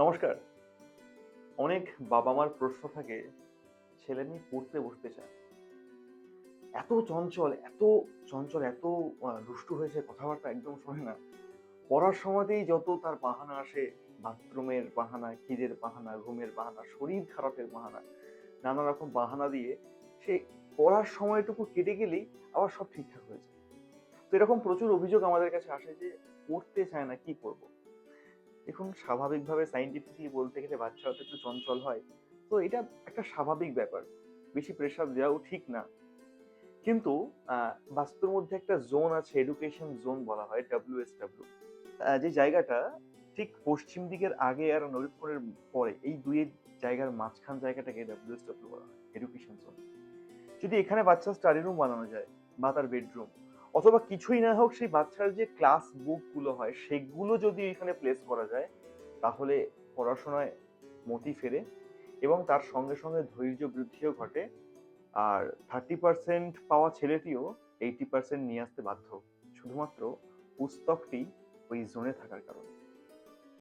নমস্কার। অনেক বাবা মার প্রশ্ন থাকে, ছেলে মেয়ে পড়তে বসতে চায়। এত চঞ্চল এত চঞ্চল, এত দুষ্টু হয়েছে, কথাবার্তা একদম শোনে না। পড়ার সময়তেই যত তার বাহানা আসে, বাথরুমের বাহানা, খিদের বাহানা, ঘুমের বাহানা, শরীর খারাপের বাহানা, নানা রকম বাহানা দিয়ে সে পড়ার সময়টুকু কেটে গেলেই আবার সব ঠিকঠাক হয়ে যায়। তো এরকম প্রচুর অভিযোগ আমাদের কাছে আসে যে, পড়তে চায় না, কি করব? দেখুন, স্বাভাবিকভাবে সাইন্টিফিকলি বলতে গেলে বাচ্চারা তো একটু চঞ্চল হয়। তো এটা একটা স্বাভাবিক ব্যাপার। বেশি প্রেশার দেওয়াও ঠিক না। কিন্তু বাস্তুর মধ্যে একটা জোন আছে এডুকেশন জোন বলা হয় ডাব্লিউএসডাব্লিউ যে জায়গাটা ঠিক পশ্চিম দিকের আগে আর নরিপুরের পরে, এই দুই জায়গার মাঝখান জায়গাটাকে ডাব্লিউ এস ডাব্লিউএসডাব্লিউ বলা হয় এডুকেশন জোন যদি এখানে বাচ্চার স্টাডি রুম বানানো যায় বা তার বেডরুম অথবা কিছুই না হোক সেই বাচ্চার যে ক্লাস বুকগুলো হয়, সেগুলো যদি এখানে প্লেস করা যায়, তাহলে পড়াশোনায় মতি ফেরে এবং তার সঙ্গে সঙ্গে ধৈর্য বৃদ্ধিও ঘটে। আর থার্টি পার্সেন্ট পাওয়া ছেলেটিও এইটি পার্সেন্ট নিয়ে আসতে বাধ্য। শুধুমাত্র পুস্তকটি ওই জোনে থাকার কারণে।